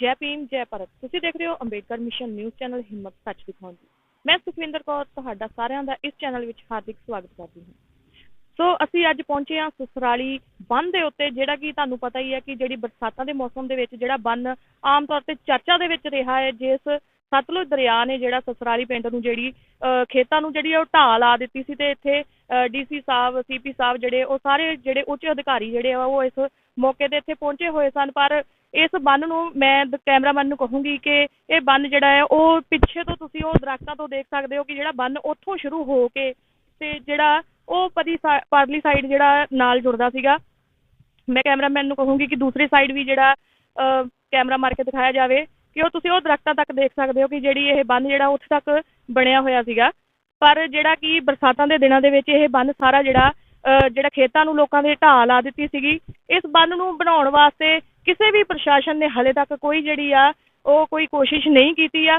ਜੈ ਭੀਮ, ਜੈ ਭਾਰਤ। ਤੁਸੀਂ ਦੇਖ ਰਹੇ ਹੋ ਅੰਬੇਡਕਰ ਮਿਸ਼ਨ ਨਿਊਜ਼ ਚੈਨਲ, ਹਿੰਮਤ ਸੱਚ ਦਿਖਾਉਣ ਮੈਂ ਸੁਖਵਿੰਦਰ ਕੌਰ, ਤੁਹਾਡਾ ਸਾਰਿਆਂ ਦਾ ਇਸ ਚੈਨਲ ਵਿੱਚ ਹਾਰਦਿਕ ਸਵਾਗਤ ਕਰਦੀ ਹਾਂ। ਸੋ, ਅਸੀਂ ਅੱਜ ਪਹੁੰਚੇ ਹਾਂ ਸੁਸਰਾਲੀ ਬੰਨ ਦੇ ਉੱਤੇ, ਜਿਹੜਾ ਕਿ ਤੁਹਾਨੂੰ ਪਤਾ ਹੀ ਹੈ ਕਿ ਜਿਹੜੀ ਬਰਸਾਤਾਂ ਦੇ ਮੌਸਮ ਦੇ ਵਿੱਚ ਜਿਹੜਾ ਬੰਨ ਆਮ ਤੌਰ ਤੇ ਚਰਚਾ ਦੇ ਵਿੱਚ ਰਿਹਾ ਹੈ, ਜਿਸ ਸਤਲੁਜ ਦਰਿਆ ਨੇ ਜਿਹੜਾ ਸਸਰਾਲੀ ਪਿੰਡ ਨੂੰ ਜਿਹੜੀ, ਅਹ, ਖੇਤਾਂ ਨੂੰ ਜਿਹੜੀ ਉਹ ਢਾਹ ਲਾ ਦਿੱਤੀ ਸੀ ਤੇ ਇੱਥੇ ਡੀਸੀ ਸਾਹਿਬ ਸੀਪੀ ਸਾਹਿਬ ਜਿਹੜੇ, ਉਹ ਸਾਰੇ ਜਿਹੜੇ ਉੱਚ ਅਧਿਕਾਰੀ ਜਿਹੜੇ ਆ, ਉਹ ਇਸ ਮੌਕੇ ਤੇ ਇੱਥੇ ਪਹੁੰਚੇ ਹੋਏ ਸਨ। ਪਰ ਇਸ ਬੰਨ ਨੂੰ ਮੈਂ ਦ- ਕੈਮਰਾਮੈਨ ਨੂੰ ਕਹੂੰਗੀ ਕਿ ਇਹ ਬੰਨ ਜਿਹੜਾ ਹੈ ਉਹ ਪਿੱਛੇ ਤੋਂ ਤੁਸੀਂ ਉਹ ਦਰਖਤਾਂ ਤੋਂ ਦੇਖ ਸਕਦੇ ਹੋ ਕਿ ਜਿਹੜਾ ਬੰਨ ਉੱਥੋਂ ਸ਼ੁਰੂ ਹੋ ਕੇ ਤੇ ਜਿਹੜਾ ਉਹ ਪਰੀ ਸਾ- ਪਰਲੀ ਸਾਈਡ ਜਿਹੜਾ ਨਾਲ ਜੁੜਦਾ ਸੀਗਾ। ਮੈਂ ਕੈਮਰਾਮੈਨ ਨੂੰ ਕਹੂੰਗੀ ਕਿ ਦੂਸਰੀ ਸਾਈਡ ਵੀ ਜਿਹੜਾ ਅਹ, ਕੈਮਰਾ ਮਾਰ ਕੇ ਦਿਖਾਇਆ ਜਾਵੇ ਕਿ ਉਹ ਤੁਸੀਂ ਉਹ ਦਰਖਤਾਂ ਤੱਕ ਦੇਖ ਸਕਦੇ ਹੋ ਕਿ ਜਿਹੜੀ ਇਹ ਬੰਨ ਜਿਹੜਾ ਉੱਥੇ ਤੱਕ ਬਣਿਆ ਹੋਇਆ ਸੀਗਾ। ਪਰ ਜਿਹੜਾ ਕਿ ਬਰਸਾਤਾਂ ਦੇ ਦਿਨਾਂ ਦੇ ਵਿੱਚ ਇਹ ਬੰਨ ਸਾਰਾ ਜਿਹੜਾ ਅਹ, ਜਿਹੜਾ ਖੇਤਾਂ ਨੂੰ ਲੋਕਾਂ ਦੇ ਢਾਹ ਲਾ ਦਿੱਤੀ ਸੀਗੀ। ਇਸ ਬੰਨ ਨੂੰ ਬਣਾਉਣ ਵਾਸਤੇ ਕਿਸੇ ਵੀ ਪ੍ਰਸ਼ਾਸਨ ਨੇ ਹਲੇ ਤੱਕ ਕੋਈ ਜਿਹੜੀ ਆ, ਉਹ ਕੋਈ ਕੋਸ਼ਿਸ਼ ਨਹੀਂ ਕੀਤੀ ਆ।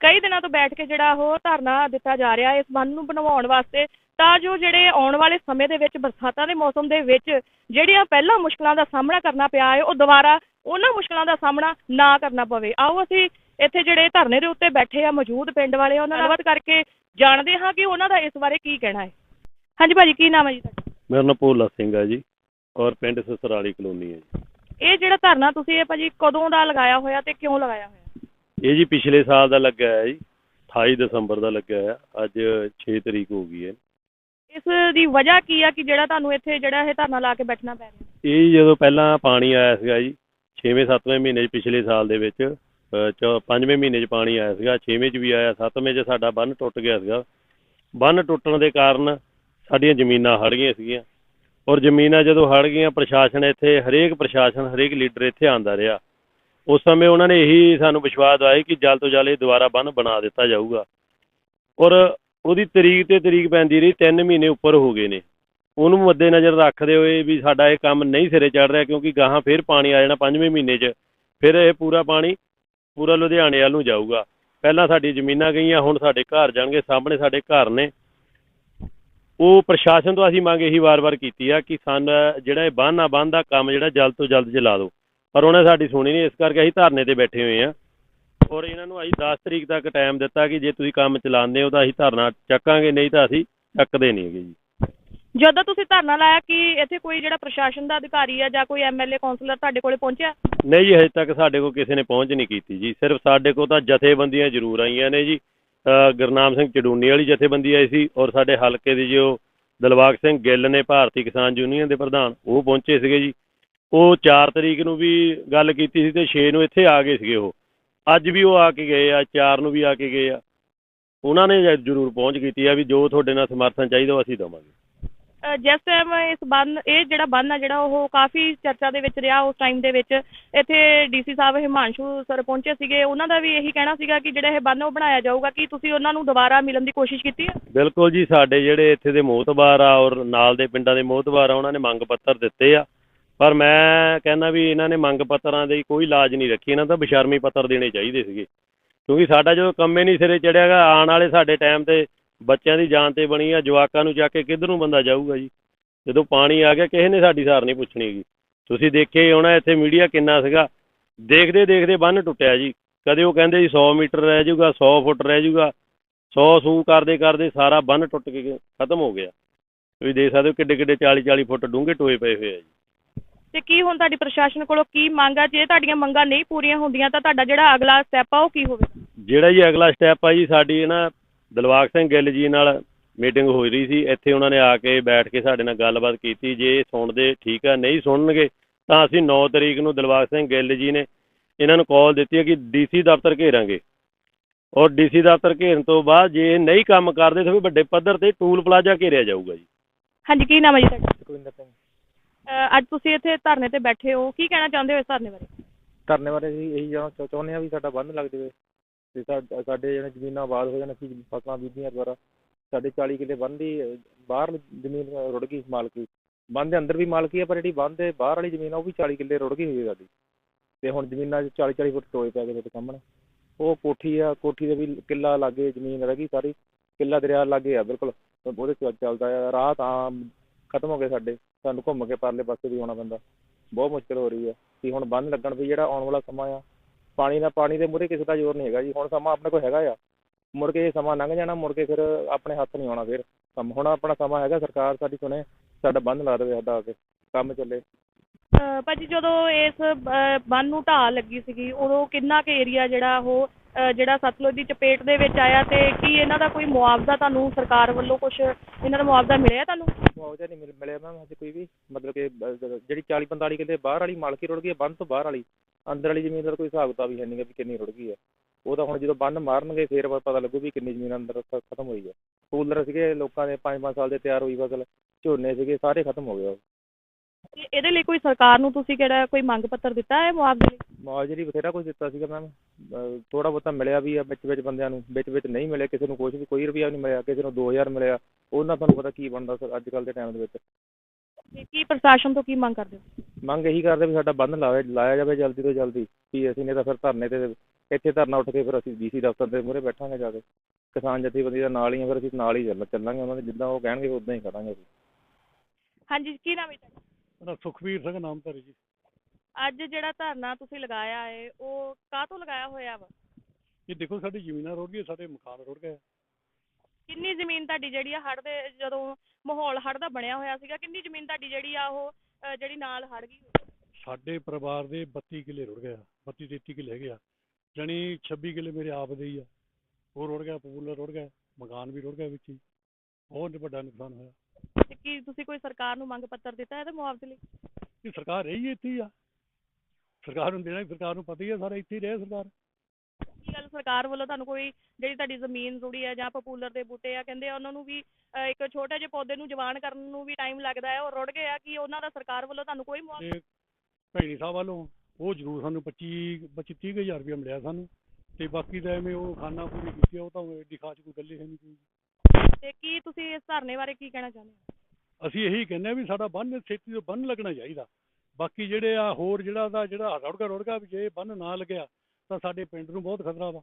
ਕਈ ਦਿਨਾਂ ਤੋਂ ਬੈਠ ਕੇ ਜਿਹੜਾ ਉਹ ਧਰਨਾ ਦਿੱਤਾ ਜਾ ਰਿਹਾ ਇਸ ਬੰਨ ਨੂੰ ਬਣਵਾਉਣ ਵਾਸਤੇ, ਤਾਂ ਜੋ ਜਿਹੜੇ ਆਉਣ ਵਾਲੇ ਸਮੇਂ ਦੇ ਵਿੱਚ ਬਰਸਾਤਾਂ ਦੇ ਮੌਸਮ ਦੇ ਵਿੱਚ ਜਿਹੜੀਆਂ ਪਹਿਲਾਂ ਮੁਸ਼ਕਲਾਂ ਦਾ ਸਾਹਮਣਾ ਕਰਨਾ ਪਿਆ ਹੈ ਉਹ ਦੁਬਾਰਾ ਉਹਨਾਂ ਮੁਸ਼ਕਲਾਂ ਦਾ ਸਾਹਮਣਾ ਨਾ ਕਰਨਾ ਪਵੇ। ਆਓ ਅਸੀਂ ਇੱਥੇ ਜਿਹੜੇ ਧਰਨੇ ਦੇ ਉੱਤੇ ਬੈਠੇ ਆ, ਮੌਜੂਦ ਪਿੰਡ ਵਾਲੇ, ਉਹਨਾਂ ਨਾਲ ਗੱਲਬਾਤ ਕਰਕੇ ਜਾਣਦੇ ਹਾਂ ਕਿ ਉਹਨਾਂ ਦਾ ਇਸ ਬਾਰੇ ਕੀ ਕਹਿਣਾ ਹੈ। ਹਾਂਜੀ ਭਾਜੀ, ਕੀ ਨਾਮ ਹੈ ਜੀ ਤੁਹਾਡਾ? ਮੇਰਾ ਨਾਮ ਭੋਲਾ ਸਿੰਘ ਹੈ ਜੀ, ਔਰ ਪਿੰਡ ਸਸਰਾਲੀ ਕਲੋਨੀ ਹੈ ਜੀ। ਇਹ ਜਿਹੜਾ ਧਰਨਾ ਤੁਸੀਂ ਇਹ ਭਾਜੀ ਕਦੋਂ ਦਾ ਲਗਾਇਆ ਹੋਇਆ ਤੇ ਕਿਉਂ ਲਗਾਇਆ ਹੋਇਆ? ਇਹ ਜੀ ਪਿਛਲੇ ਸਾਲ ਦਾ ਲੱਗਾ ਹੈ ਜੀ 28 ਦਸੰਬਰ ਦਾ ਲੱਗਾ ਹੈ ਅੱਜ 6 ਤਰੀਕ ਹੋ ਗਈ ਹੈ। ਇਸ ਦੀ ਵਜ੍ਹਾ ਕੀ ਆ ਕਿ ਜਿਹੜਾ ਤੁਹਾਨੂੰ ਇੱਥੇ ਜਿਹੜਾ ਇਹ ਧਰਨਾ ਲਾ ਕੇ ਬੈਠਣਾ ਪੈ ਰਿਹਾ? ਇਹ ਜਦੋਂ ਪਹਿਲਾਂ ਪਾਣੀ ਆਇਆ ਸੀਗਾ ਜੀ 6ਵੇਂ 7ਵੇਂ ਮਹੀਨੇ 'ਚ ਪਿਛਲੇ ਸਾਲ ਦੇ ਵਿੱਚ ਪੰਜਵੇਂ ਮਹੀਨੇ 'ਚ ਪਾਣੀ ਆਇਆ ਸੀਗਾ 6ਵੇਂ 'ਚ ਵੀ ਆਇਆ 7ਵੇਂ 'ਚ ਸਾਡਾ ਬੰਨ ਟੁੱਟ ਗਿਆ ਸੀਗਾ। ਬੰਨ ਟੁੱਟਣ ਦੇ ਕਾਰਨ ਸਾਡੀਆਂ ਜ਼ਮੀਨਾਂ ਹੜ ਗਈਆਂ ਸੀਗੀਆਂ। ਔਰ ਜ਼ਮੀਨਾਂ ਜਦੋਂ ਹੜ ਗਈਆਂ, ਪ੍ਰਸ਼ਾਸਨ ਇੱਥੇ, ਹਰੇਕ ਪ੍ਰਸ਼ਾਸਨ, ਹਰੇਕ ਲੀਡਰ ਇੱਥੇ ਆਂਦਾ ਰਿਹਾ। ਉਸ ਸਮੇਂ ਉਹਨਾਂ ਨੇ ਇਹੀ ਸਾਨੂੰ ਵਿਸ਼ਵਾਸ ਦਵਾਇਆ ਕਿ ਜਲ ਤੋਂ ਜਲ ਇਹ ਦੁਬਾਰਾ ਬੰਨ ਬਣਾ ਦਿੱਤਾ ਜਾਊਗਾ। ਔਰ ਉਹਦੀ ਤਰੀਕ ਤੇ ਤਰੀਕ ਪੈਂਦੀ ਰਹੀ 3 ਮਹੀਨੇ ਉੱਪਰ ਹੋ ਗਏ ਨੇ। ਉਹਨੂੰ ਮੱਦੇ ਨਜ਼ਰ ਰੱਖਦੇ ਹੋਏ ਵੀ ਸਾਡਾ ਇਹ ਕੰਮ ਨਹੀਂ ਸਿਰੇ ਚੜ ਰਿਹਾ, ਕਿਉਂਕਿ ਗਾਹਾਂ ਫੇਰ ਪਾਣੀ ਆ ਜਾਣਾ ਪੰਜਵੇਂ ਮਹੀਨੇ 'ਚ। ਫਿਰ ਇਹ ਪੂਰਾ ਪਾਣੀ ਪੂਰਾ ਲੁਧਿਆਣੇ ਵੱਲ ਨੂੰ ਜਾਊਗਾ। ਪਹਿਲਾਂ ਸਾਡੀ ਜ਼ਮੀਨਾਂ ਗਈਆਂ, ਹੁਣ ਸਾਡੇ ਘਰ ਜਾਣਗੇ, ਸਾਹਮਣੇ ਸਾਡੇ ਘਰ ਨੇ। ਉਹ ਪ੍ਰਸ਼ਾਸਨ ਤੋਂ ਅਸੀਂ ਮੰਗ ਇਹੀ ਵਾਰ-ਵਾਰ ਕੀਤੀ ਆ ਕਿ ਸਾਨੂੰ ਜਿਹੜਾ ਇਹ ਬੰਨ੍ਹ ਆ ਬੰਨ੍ਹ ਦਾ ਕੰਮ ਜਿਹੜਾ ਜਲਦ ਤੋਂ ਜਲਦ ਚਲਾ ਦਿਓ। ਪਰ ਉਹਨੇ ਸਾਡੀ ਸੁਣੀ ਨਹੀਂ ਇਸ ਕਰਕੇ ਅਸੀਂ ਧਰਨੇ ਤੇ ਬੈਠੇ ਹੋਏ ਆ। ਔਰ ਇਹਨਾਂ ਨੂੰ ਅਸੀਂ 10 ਤਰੀਕ ਤੱਕ ਟਾਈਮ ਦਿੱਤਾ ਕਿ ਜੇ ਤੁਸੀਂ ਕੰਮ ਚਲਾਉਂਦੇ ਹੋ ਤਾਂ ਅਸੀਂ ਧਰਨਾ ਚੱਕਾਂਗੇ ਨਹੀਂ ਤਾਂ ਅਸੀਂ ਚੱਕਦੇ ਨਹੀਂ ਹੈਗੇ ਜੀ। ਜਦੋਂ ਤੁਸੀਂ ਧਰਨਾ ਲਾਇਆ ਕਿ ਇੱਥੇ ਕੋਈ ਜਿਹੜਾ ਪ੍ਰਸ਼ਾਸਨ ਦਾ ਅਧਿਕਾਰੀ ਆ ਜਾਂ ਕੋਈ ਐਮਐਲਏ ਕੌਂਸਲਰ ਤੁਹਾਡੇ ਕੋਲੇ ਪਹੁੰਚਿਆ? ਨਹੀਂ ਜੀ ਹਜੇ ਤੱਕ ਸਾਡੇ ਕੋਲ ਕਿਸੇ ਨੇ ਪਹੁੰਚ ਨਹੀਂ ਕੀਤੀ ਜੀ। ਸਿਰਫ ਸਾਡੇ ਕੋਲ ਤਾਂ ਜਥੇਬੰਦੀਆਂ ਜ਼ਰੂਰ ਆਈਆਂ ਨੇ ਜੀ। ਗੁਰਨਾਮ ਸਿੰਘ ਚਡੂਨੀ ਵਾਲੀ ਜਥੇਬੰਦੀ ਆਈ ਸੀ ਔਰ ਸਾਡੇ ਹਲਕੇ ਦੇ ਜੋ ਦਿਲਬਾਗ ਸਿੰਘ ਗਿੱਲ ਨੇ ਭਾਰਤੀ ਕਿਸਾਨ ਯੂਨੀਅਨ ਦੇ ਪ੍ਰਧਾਨ, ਉਹ ਪਹੁੰਚੇ ਸੀਗੇ ਜੀ। ਉਹ 4 ਤਰੀਕ ਨੂੰ ਵੀ ਗੱਲ ਕੀਤੀ ਸੀ ਤੇ 6 ਨੂੰ ਇੱਥੇ ਆ ਗਏ ਸੀਗੇ ਉਹ। ਅੱਜ ਵੀ ਉਹ ਆ ਕੇ ਗਏ ਆ 4 ਨੂੰ ਵੀ ਆ ਕੇ ਗਏ ਆ। ਉਹਨਾਂ ਨੇ ਜ਼ਰੂਰ ਪਹੁੰਚ ਕੀਤੀ ਆ ਵੀ ਜੋ ਤੁਹਾਡੇ ਨਾਲ ਸਮਰਥਨ ਚਾਹੀਦਾ ਉਹ ਅਸੀਂ ਦੇਵਾਂਗੇ। ਜਿਸ ਟਾਈਮ ਇਸ ਬੰਨ, ਇਹ ਜਿਹੜਾ ਬੰਨ ਆ ਜਿਹੜਾ ਉਹ ਕਾਫੀ ਚਰਚਾ ਦੇ ਵਿੱਚ ਰਿਹਾ ਉਸ ਟਾਈਮ ਦੇ ਵਿੱਚ। ਇੱਥੇ ਡੀਸੀ ਸਾਹਿਬ ਹਿਮਾਂਸ਼ੂ ਸਰ ਪਹੁੰਚੇ ਸੀਗੇ। ਉਹਨਾਂ ਦਾ ਵੀ ਇਹੀ ਕਹਿਣਾ ਸੀਗਾ ਕਿ ਜਿਹੜਾ ਇਹ ਬੰਨ ਉਹ ਬਣਾਇਆ ਜਾਊਗਾ। ਕਿ ਤੁਸੀਂ ਉਹਨਾਂ ਨੂੰ ਦੁਬਾਰਾ ਮਿਲਣ ਦੀ ਕੋਸ਼ਿਸ਼ ਕੀਤੀ ਹੈ? ਬਿਲਕੁਲ ਜੀ, ਸਾਡੇ ਜਿਹੜੇ ਇੱਥੇ ਦੇ ਮੋਹਤਬਾਰ ਆ ਔਰ ਨਾਲ ਦੇ ਪਿੰਡਾਂ ਦੇ ਮੋਹਤਬਾਰ ਆ, ਉਹਨਾਂ ਨੇ ਮੰਗ ਪੱਤਰ ਦਿੱਤੇ ਆ। ਪਰ ਮੈਂ ਕਹਿੰਦਾ ਵੀ ਇਹਨਾਂ ਨੇ ਮੰਗ ਪੱਤਰਾਂ ਦੀ ਕੋਈ ਲਾਜ ਨਹੀਂ ਰੱਖੀ। ਇਹਨਾਂ ਤਾਂ ਬਸ਼ਰਮੀ ਪੱਤਰ ਦੇਣੇ ਚਾਹੀਦੇ ਸੀਗੇ। ਕਿਉਂਕਿ ਸਾਡਾ ਜਦੋਂ ਕੰਮੇ ਨਹੀਂ ਸਿਰੇ ਚੜਿਆਗਾ ਆਉਣ ਵਾਲੇ ਸਾਡੇ ਟਾਈਮ ਤੇ ਬੱਚਿਆਂ ਦੀ ਜਾਨ ਤੇ ਬਣੀ ਆ ਜਵਾਕਾਂ ਨੂੰ ਚੱਕ ਕੇ ਕਿੱਧਰ ਨੂੰ ਬੰਦਾ ਜਾਊਗਾ ਜੀ? ਜਦੋਂ ਪਾਣੀ ਆ ਗਿਆ ਕਿਸੇ ਨੇ ਸਾਡੀ ਸਾਰ ਨਹੀਂ ਪੁੱਛਣੀ ਹੈਗੀ ਤੁਸੀਂ ਦੇਖੇ ਹੋਣਾ ਇੱਥੇ ਮੀਡੀਆ ਕਿੰਨਾ ਸੀਗਾ। ਦੇਖਦੇ ਦੇਖਦੇ ਬੰਨ ਟੁੱਟਿਆ ਜੀ। ਕਦੇ ਉਹ ਕਹਿੰਦੇ ਜੀ 100 ਮੀਟਰ ਰਹਿ ਜਾਊਗਾ 100 ਫੁੱਟ ਰਹਿ ਜਾਊਗਾ। 100 ਸੂ ਕਰਦੇ ਕਰਦੇ ਸਾਰਾ ਬੰਨ ਟੁੱਟ ਕੇ ਖਤਮ ਹੋ ਗਿਆ। ਤੁਸੀਂ ਦੇਖ ਸਕਦੇ ਹੋ ਕਿੱਡੇ ਕਿੱਡੇ 40 40 ਫੁੱਟ ਡੂੰਘੇ ਟੋਏ ਪਏ ਹੋਏ ਆ ਜੀ। ਤੇ ਕੀ ਹੁਣ ਤੁਹਾਡੀ ਪ੍ਰਸ਼ਾਸਨ ਕੋਲੋਂ ਕੀ ਮੰਗ ਆ? ਜੇ ਤੁਹਾਡੀਆਂ ਮੰਗਾਂ ਨਹੀਂ ਪੂਰੀਆਂ ਹੁੰਦੀਆਂ ਤਾਂ ਤੁਹਾਡਾ ਜਿਹੜਾ ਅਗਲਾ ਸਟੈਪ ਆ ਉਹ ਕੀ ਹੋਵੇਗਾ ਜਿਹੜਾ ਜੀ ਅਗਲਾ ਸਟੈਪ ਆ ਜੀ ਸਾਡੀ ਨਾ ਦਿਲਬਾਗ ਸਿੰਘ ਗਿੱਲ ਜੀ ਨਾਲ ਮੀਟਿੰਗ ਹੋਈ ਰਹੀ ਸੀ। ਇੱਥੇ ਉਹਨਾਂ ਨੇ ਆ ਕੇ ਬੈਠ ਕੇ ਸਾਡੇ ਨਾਲ ਗੱਲਬਾਤ ਕੀਤੀ। ਜੇ ਸੁਣਦੇ ਠੀਕ ਆ ਨਹੀਂ ਸੁਣਨਗੇ ਤਾਂ ਅਸੀਂ 9 ਤਰੀਕ ਨੂੰ ਦਿਲਬਾਗ ਸਿੰਘ ਗਿੱਲ ਜੀ ਨੇ ਇਹਨਾਂ ਨੂੰ ਕਾਲ ਦਿੱਤੀ ਹੈ ਕਿ ਡੀਸੀ ਦਫ਼ਤਰ ਘੇਰਾਂਗੇ। ਔਰ ਡੀਸੀ ਦਫ਼ਤਰ ਘੇਰਨ ਤੋਂ ਬਾਅਦ ਜੇ ਇਹ ਨਹੀਂ ਕੰਮ ਕਰਦੇ ਤਾਂ ਫਿਰ ਵੱਡੇ ਪੱਧਰ ਤੇ ਟੂਲ ਪਲਾਜ਼ਾ ਘੇਰਿਆ ਜਾਊਗਾ ਜੀ। ਹਾਂਜੀ ਕੀ ਨਾਮ ਹੈ ਜੀ ਤੁਹਾਡਾ? ਸੁਖਵਿੰਦਰ ਸਿੰਘ। ਅੱਜ ਤੁਸੀਂ ਇੱਥੇ ਧਰਨੇ ਤੇ ਬੈਠੇ ਹੋ। ਕੀ ਕਹਿਣਾ ਚਾਹੁੰਦੇ ਹੋ ਇਸ ਧਰਨੇ ਬਾਰੇ? ਧਰਨੇ ਬਾਰੇ ਅਸੀਂ ਇਹੀ ਜਾਣਾ ਚਾਹ- ਚਾਹੁੰਦੇ ਆ ਵੀ ਸਾਡਾ ਬੰਦ ਲੱਗ ਜਾਵੇ। ਤੇ ਸਾਡੇ ਜਿਹੜੇ ਜ਼ਮੀਨਾਂ ਆਬਾਦ ਹੋ ਜਾਣ ਅਸੀਂ ਫਸਲਾਂ ਬੀਜੀਆਂ ਦੁਆਰਾ ਸਾਡੇ 40 ਕਿੱਲੇ ਬੰਨ ਦੀ ਅਹ, ਬਾਹਰ ਜ਼ਮੀਨ ਰੁੜ ਗਈ ਮਾਲਕੀ। ਬੰਨ ਦੇ ਅੰਦਰ ਵੀ ਮਾਲਕੀ ਆ ਪਰ ਜਿਹੜੀ ਬੰਦ ਦੇ ਬਾਹਰ ਵਾਲੀ ਜ਼ਮੀਨ ਆ ਉਹ ਵੀ 40 ਕਿੱਲੇ ਰੁੜ ਗਈ ਹੋਈ ਹੈ ਸਾਡੀ। ਤੇ ਹੁਣ ਜ਼ਮੀਨਾਂ 'ਚ 40 40 ਫੁੱਟ ਟੋਏ ਪੈ ਗਏ ਤੁਹਾਡੇ ਸਾਹਮਣੇ। ਉਹ ਕੋਠੀ ਆ ਕੋਠੀ ਦੇ ਵੀ ਕਿੱਲਾ ਲਾਗੇ ਜ਼ਮੀਨ ਰਹਿ ਗਈ ਸਾਰੀ। ਕਿੱਲਾ ਦਰਿਆ ਲਾਗੇ ਆ ਬਿਲਕੁਲ। ਉਹਦੇ 'ਚ ਚੱਲਦਾ ਆ ਰਾਹ ਤਾਂ ਖਤਮ ਹੋ ਗਏ ਸਾਡੇ। ਸਾਨੂੰ ਘੁੰਮ ਕੇ ਪਰਲੇ ਪਾਸੇ ਵੀ ਆਉਣਾ ਪੈਂਦਾ। ਬਹੁਤ ਮੁਸ਼ਕਲ ਹੋ ਰਹੀ ਹੈ ਕਿ ਹੁਣ ਬੰਨ ਲੱਗਣ ਵੀ ਜਿਹੜਾ ਆਉਣ ਵਾਲਾ ਸਮਾਂ ਆ ਪਾਣੀ ਨਾਲ ਪਾਣੀ ਦੇ ਮੂਹਰੇ ਕਿਸੇ ਦਾ ਜ਼ੋਰ ਨਹੀਂ ਹੈਗਾ ਜੀ। ਹੁਣ ਸਮਾਂ ਆਪਣੇ ਕੋਲ ਹੈਗਾ ਆ। ਮੁੜ ਕੇ ਇਹ ਸਮਾਂ ਲੰਘ ਜਾਣਾ ਮੁੜ ਕੇ ਫਿਰ ਆਪਣੇ ਹੱਥ ਨਹੀਂ ਆਉਣਾ ਫਿਰ। ਕੰਮ ਹੁਣ ਆਪਣਾ ਸਮਾਂ ਹੈਗਾ ਸਰਕਾਰ ਸਾਡੀ ਸੁਣੇ ਸਾਡਾ ਬੰਦ ਲਾ ਦੇਵੇ ਸਾਡਾ ਆ ਕੇ ਕੰਮ ਚੱਲੇ। ਅਹ ਭਾਜੀ ਜਦੋਂ ਇਸ ਅਹ, ਬੰਨ ਨੂੰ ਢਾਹ ਲੱਗੀ ਸੀਗੀ ਉਦੋਂ ਕਿੰਨਾ ਕੁ ਏਰੀਆ ਜਿਹੜਾ ਉਹ ਅਹ, ਜਿਹੜਾ ਸਤਲੁਜ ਦੀ ਚਪੇਟ ਦੇ ਵਿੱਚ ਆਇਆ ਤੇ ਕੀ ਇਹਨਾਂ ਦਾ ਕੋਈ ਮੁਆਵਜ਼ਾ ਤੁਹਾਨੂੰ ਸਰਕਾਰ ਵੱਲੋਂ ਕੁਝ ਇਹਨਾਂ ਦਾ ਮੁਆਵਜ਼ਾ ਮਿਲਿਆ ਤੁਹਾਨੂੰ? ਮੁਆਵਜ਼ਾ ਨਹੀਂ ਮਿਲ- ਮਿਲਿਆ ਮੈਮ ਹਜੇ ਕੋਈ ਵੀ। ਮਤਲਬ ਕਿ ਜਿਹੜੀ 40 45 ਕਿੱਲੇ ਬਾਹਰ ਵਾਲੀ ਮਾਲਕੀ ਰੁੜ ਗਈ ਹੈ ਬੰਦ ਤੋਂ ਬਾਹਰ ਵਾਲੀ। ਅੰਦਰ ਵਾਲੀ ਜ਼ਮੀਨ ਦਾ ਕੋਈ ਹਿਸਾਬ ਕਿਤਾਬ ਹੀ ਹੈ ਨਹੀਂ ਗਾ ਵੀ ਕਿੰਨੀ ਰੁੜ ਗਈ ਹੈ। ਉਹ ਤਾਂ ਹੁਣ ਜਦੋਂ ਬੰਨ ਮਾਰਨਗੇ ਫੇਰ ਪਤਾ ਲੱਗੂ ਵੀ ਕਿੰਨੀ ਜ਼ਮੀਨ ਅੰਦਰ ਖ- ਖਤਮ ਹੋਈ ਹੈ। ਕੂਲਰ ਸੀਗੇ ਲੋਕਾਂ ਦੇ 5-5 ਸਾਲ ਦੇ ਤਿਆਰ ਹੋਈ ਫਸਲ ਝੋਨੇ ਸੀਗੇ ਸਾਰੇ ਖਤਮ ਹੋ ਗਏ ਉਹ। ਤੇ ਇਹਦੇ ਲਈ ਕੋਈ ਸਰਕਾਰ ਨੂੰ ਤੁਸੀਂ ਕਿਹੜਾ ਕੋਈ ਮੰਗ ਪੱਤਰ ਦਿੱਤਾ ਹੈ ਮੁਆਵਜ਼ੇ ਲਈ? ਮੁਆਵਜ਼ੇ ਲਈ ਬਥੇਰਾ ਕੁਝ ਦਿੱਤਾ ਸੀਗਾ ਮੈਮ ਥੋੜਾ ਬਹੁਤਾ ਮਿਲਿਆ ਵੀ ਆ ਵਿੱਚ ਵਿੱਚ ਬੰਦਿਆਂ ਨੂੰ ਵਿੱਚ ਵਿੱਚ ਨਹੀਂ ਮਿਲਿਆ ਕਿਸੇ ਨੂੰ ਕੁਝ ਵੀ ਕੋਈ ਰੁਪਿਆ ਨਹੀਂ ਮਿਲਿਆ ਕਿਸੇ ਨੂੰ 2000 ਮਿਲਿਆ। ਉਹਨਾਂ ਤੁਹਾਨੂੰ ਪਤਾ ਕੀ ਬਣਦਾ ਸਰ ਅੱਜ ਕੱਲ ਦੇ ਟਾਈਮ ਦੇ ਵਿੱਚ। ਤੇ ਕੀ ਪ੍ਰਸ਼ਾਸਨ ਤੋਂ ਕੀ ਮੰਗ ਕਰਦੇ ਹੋ? ਮੰਗ ਇਹੀ ਕਰਦੇ ਵੀ ਸਾਡਾ ਬੰਦ ਲਾਇਆ ਲਾਇਆ ਜਾਵੇ ਜਲਦੀ ਤੋਂ ਜਲਦੀ। ਵੀ ਅਸੀਂ ਨਹੀਂ ਤਾਂ ਫਿਰ ਧਰਨੇ ਤੇ ਇੱਥੇ ਧਰਨਾ ਉੱਠ ਕੇ ਫਿਰ ਅਸੀਂ ਡੀਸੀ ਦਫ਼ਤਰ ਦੇ ਮੂਹਰੇ ਬੈਠਾਂਗੇ ਜਾ ਕੇ। ਕਿਸਾਨ ਜਥੇਬੰਦੀ ਦਾ ਨਾਲ ਹੀ ਆ ਫਿਰ ਅਸੀਂ ਨਾਲ ਹੀ ਚੱਲ ਚੱਲਾਂਗੇ ਉਹਨਾਂ ਦੇ ਜਿੱਦਾਂ ਉਹ ਕਹਿਣਗੇ ਉਦਾਂ ਹੀ ਕਰਾਂਗੇ ਅਸੀਂ। ਹਾਂਜੀ ਕੀ ਨਾਮ ਹੈ ਤੁਹਾਡਾ? ਮੇਰਾ ਸੁਖਵੀਰ ਸਿੰਘ ਨਾਮ ਧਾਰੀ ਜੀ। ਅੱਜ ਜਿਹੜਾ ਧਰਨਾ ਤੁਸੀਂ ਲਗਾਇਆ ਹੈ ਉਹ ਕਾਹਤੋਂ ਲਗਾਇਆ ਹੋਇਆ ਵਾ? ਇਹ ਦੇਖੋ ਸਾਡੀ ਜ਼ਮੀਨਾਂ ਰੁੜ ਗਈਆਂ ਸਾਡੇ ਮਕਾਨ ਰੁੜ ਗਏ। ਕਿੰਨੀ ਜ਼ਮੀਨ ਤੁਹਾਡੀ ਜਿਹੜੀ ਆ ਹੜ੍ਹ ਦੇ ਜਦੋਂ ਮਾਹੌਲ ਹੜ੍ਹ ਦਾ ਬਣਿਆ ਹੋਇਆ ਸੀਗਾ ਕਿੰਨੀ ਜ਼ਮੀਨ ਤੁਹਾਡੀ ਜਿਹੜੀ ਆ ਉਹ ਅਹ, ਜਿਹੜੀ ਨਾਲ ਹੜ੍ਹ ਗਈ? ਸਾਡੇ ਪਰਿਵਾਰ ਦੇ 32 ਕਿੱਲੇ ਰੁੜ ਗਏ ਆ 32 33 ਕਿੱਲੇ ਹੈਗੇ ਆ ਜਾਣੀ 26 ਕਿੱਲੇ ਮੇਰੇ ਆਪ ਦੇ ਹੀ ਆ ਉਹ ਰੁੜ ਗਿਆ ਪਪੂਲਰ ਰੁੜ ਗਿਆ ਮਕਾਨ ਵੀ ਰੁੜ ਗਿਆ ਵਿੱਚ ਹੀ ਬਹੁਤ ਵੱਡਾ ਨੁਕਸਾਨ ਹੋਇਆ। ਤੇ ਕੀ ਤੁਸੀਂ ਕੋਈ ਸਰਕਾਰ ਨੂੰ ਮੰਗ ਪੱਤਰ ਦਿੱਤਾ ਇਹਦੇ ਮੁਆਵਜ਼ੇ ਲਈ? ਇਹ ਸਰਕਾਰ ਰਹੀ ਇੱਥੇ ਹੀ ਆ ਸਰਕਾਰ ਨੂੰ ਦੇਣਾ ਸਰਕਾਰ ਨੂੰ ਪਤਾ ਹੀ ਆ ਸਾਰਾ ਇੱਥੇ ਹੀ ਰਹੇ ਸਰਕਾਰ। ਗੱਲ ਸਰਕਾਰ ਵੱਲੋਂ ਤੁਹਾਨੂੰ ਕੋਈ ਜਿਹੜੀ ਤੁਹਾਡੀ ਜ਼ਮੀਨ ਰੁੜੀ ਹੈ ਜਾਂ ਪਪੂਲਰ ਦੇ ਬੂਟੇ ਆ ਕਹਿੰਦੇ ਆ ਉਹਨਾਂ ਨੂੰ ਵੀ ਅਹ, ਇੱਕ ਛੋਟੇ ਜਿਹੇ ਪੌਦੇ ਨੂੰ ਜਵਾਨ ਕਰਨ ਨੂੰ ਵੀ ਟਾਈਮ ਲੱਗਦਾ ਹੈ ਉਹ ਰੁੜ ਗਏ ਆ ਕਿ ਉਹਨਾਂ ਦਾ ਸਰਕਾਰ ਵੱਲੋਂ ਤੁਹਾਨੂੰ ਕੋਈ ਮੁਆਵਜ਼ਾ ਤੇ ਭੈਣੀ ਸਾਹਿਬ ਵੱਲੋਂ ਉਹ ਜ਼ਰੂਰ ਸਾਨੂੰ 25 25 ਤੀਹ ਕੁ ਹਜ਼ਾਰ ਰੁਪਇਆ ਮਿਲਿਆ ਸਾਨੂੰ ਤੇ ਬਾਕੀ ਤਾਂ ਐਵੇਂ ਉਹ ਖਾਨਾ ਪੂਰੀ ਕੀਤੀ ਆ, ਉਹ ਤਾਂ ਐਡੀ ਖਾਸ ਕੋਈ ਗੱਲ ਹੀ ਨਹੀਂ ਕੋਈ। ਤੇ ਕੀ ਤੁਸੀਂ ਇਸ ਧਰਨੇ ਬਾਰੇ ਕੀ ਕਹਿਣਾ ਚਾਹੁੰਦੇ ਹੋ? ਅਸੀਂ ਇਹੀ ਕਹਿੰਦੇ ਆ ਵੀ ਸਾਡਾ ਬੰਨ ਛੇਤੀ ਤੋਂ ਬੰਨ ਲੱਗਣਾ ਚਾਹੀਦਾ। ਬਾਕੀ ਜਿਹੜੇ ਆ ਹੋਰ ਜਿਹੜਾ ਦਾ ਜਿਹੜਾ ਰੁੜਗਾ ਰੁੜਗਾ ਵੀ ਜੇ ਬੰਨ ਨਾ ਲੱਗਿਆ ਤਾਂ ਸਾਡੇ ਪਿੰਡ ਨੂੰ ਬਹੁਤ ਖਤਰਾ ਵਾ।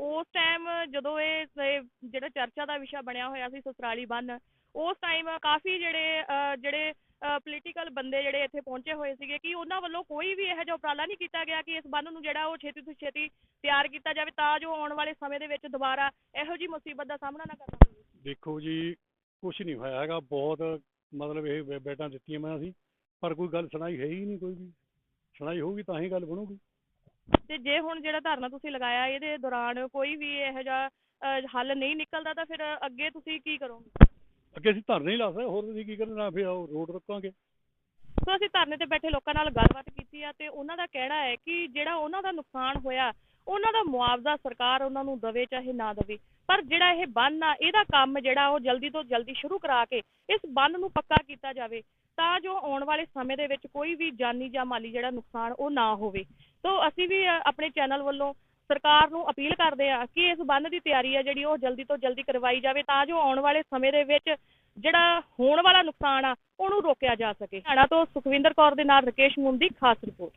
ਉਸ ਟਾਈਮ ਜਦੋਂ ਇਹ ਇਹ ਜਿਹੜਾ ਚਰਚਾ ਦਾ ਵਿਸ਼ਾ ਬਣਿਆ ਹੋਇਆ ਸੀ ਸਸਰਾਲੀ ਬੰਨ ਉਸ ਟਾਈਮ ਕਾਫੀ ਜਿਹੜੇ ਅਹ, ਜਿਹੜੇ ਪੋਲੀਟੀਕਲ ਬੰਦੇ ਜਿਹੜੇ ਇੱਥੇ ਪਹੁੰਚੇ ਹੋਏ ਸੀਗੇ ਕਿ ਉਹਨਾਂ ਵੱਲੋਂ ਕੋਈ ਵੀ ਇਹੋ ਜਿਹਾ ਉਪਰਾਲਾ ਨਹੀਂ ਕੀਤਾ ਗਿਆ ਕਿ ਇਸ ਬੰਨ ਨੂੰ ਜਿਹੜਾ ਉਹ ਛੇਤੀ ਤੋਂ ਛੇਤੀ ਤਿਆਰ ਕੀਤਾ ਜਾਵੇ ਤਾਂ ਜੋ ਆਉਣ ਵਾਲੇ ਸਮੇਂ ਦੇ ਵਿੱਚ ਦੁਬਾਰਾ ਇਹੋ ਜਿਹੀ ਮੁਸੀਬਤ ਦਾ ਸਾਹਮਣਾ ਨਾ ਕਰਨਾ ਪਵੇ। ਦੇਖੋ ਜੀ ਕੁਝ ਨਹੀਂ ਹੋਇਆ ਹੈਗਾ ਬਹੁਤ ਮਤਲਬ ਇਹ ਬੈ- ਬੈਠਾਂ ਦਿੱਤੀਆਂ ਮੈਂ ਅਸੀਂ ਪਰ ਕੋਈ ਗੱਲ ਸੁਣਾਈ ਹੈ ਹੀ ਨਹੀਂ ਕੋਈ ਵੀ। ਸੁਣਾਈ ਹੋਊਗੀ ਤਾਂ ਹੀ ਗੱਲ ਬਣੂਗੀ। ਤੇ ਜੇ ਹੁਣ ਜਿਹੜਾ ਧਰਨਾ ਤੁਸੀਂ ਲਗਾਇਆ ਇਹਦੇ ਦੌਰਾਨ ਕੋਈ ਵੀ ਇਹੋ ਜਿਹਾ ਅਹ, ਹੱਲ ਨਹੀਂ ਨਿਕਲਦਾ ਤਾਂ ਫਿਰ ਅੱਗੇ ਤੁਸੀਂ ਕੀ ਕਰੋਗੇ? ਅੱਗੇ ਅਸੀਂ ਧਰਨੇ ਹੀ ਲਾ ਸਕਦੇ ਹੋਰ ਅਸੀਂ ਕੀ ਕਰਨਾ ਫਿਰ ਉਹ ਰੋਡ ਰੋਕਾਂਗੇ। ਸੋ ਅਸੀਂ ਧਰਨੇ ਤੇ ਬੈਠੇ ਲੋਕਾਂ ਨਾਲ ਗੱਲਬਾਤ ਕੀਤੀ ਆ ਤੇ ਉਹਨਾਂ ਦਾ ਕਹਿਣਾ ਹੈ ਕਿ ਜਿਹੜਾ ਉਹਨਾਂ ਦਾ ਨੁਕਸਾਨ ਹੋਇਆ ਉਹਨਾਂ ਦਾ ਮੁਆਵਜ਼ਾ ਸਰਕਾਰ ਉਹਨਾਂ ਨੂੰ ਦਵੇ ਚਾਹੇ ਨਾ ਦਵੇ ਪਰ ਜਿਹੜਾ ਇਹ ਬੰਨ ਆ ਇਹਦਾ ਕੰਮ ਜਿਹੜਾ ਉਹ ਜਲਦੀ ਤੋਂ ਜਲਦੀ ਸ਼ੁਰੂ ਕਰਾ ਕੇ ਇਸ ਬੰਨ ਨੂੰ ਪੱਕਾ ਕੀਤਾ ਜਾਵੇ। ਤਾਂ ਜੋ ਆਉਣ ਵਾਲੇ ਸਮੇਂ ਦੇ ਵਿੱਚ ਕੋਈ ਵੀ ਜਾਨੀ ਜਾਂ ਮਾਲੀ ਜਿਹੜਾ ਨੁਕਸਾਨ ਉਹ ਨਾ ਹੋਵੇ। ਸੋ ਅਸੀਂ ਵੀ ਆਪਣੇ ਚੈਨਲ ਵੱਲੋਂ ਸਰਕਾਰ ਨੂੰ ਅਪੀਲ ਕਰਦੇ ਆ ਕਿ ਇਸ ਬੰਨ ਦੀ ਤਿਆਰੀ ਆ ਜਿਹੜੀ ਉਹ ਜਲਦੀ ਤੋਂ ਜਲਦੀ ਕਰਵਾਈ ਜਾਵੇ ਤਾਂ ਜੋ ਆਉਣ ਵਾਲੇ ਸਮੇਂ ਦੇ ਵਿੱਚ ਜਿਹੜਾ ਹੋਣ ਵਾਲਾ ਨੁਕਸਾਨ ਆ ਉਹਨੂੰ ਰੋਕਿਆ ਜਾ ਸਕੇ। ਹਣਾ ਤੋਂ ਸੁਖਵਿੰਦਰ ਕੌਰ ਦੇ ਨਾਲ ਰਕੇਸ਼ ਮੁੰਦੀ ਖਾਸ ਰਿਪੋਰਟ।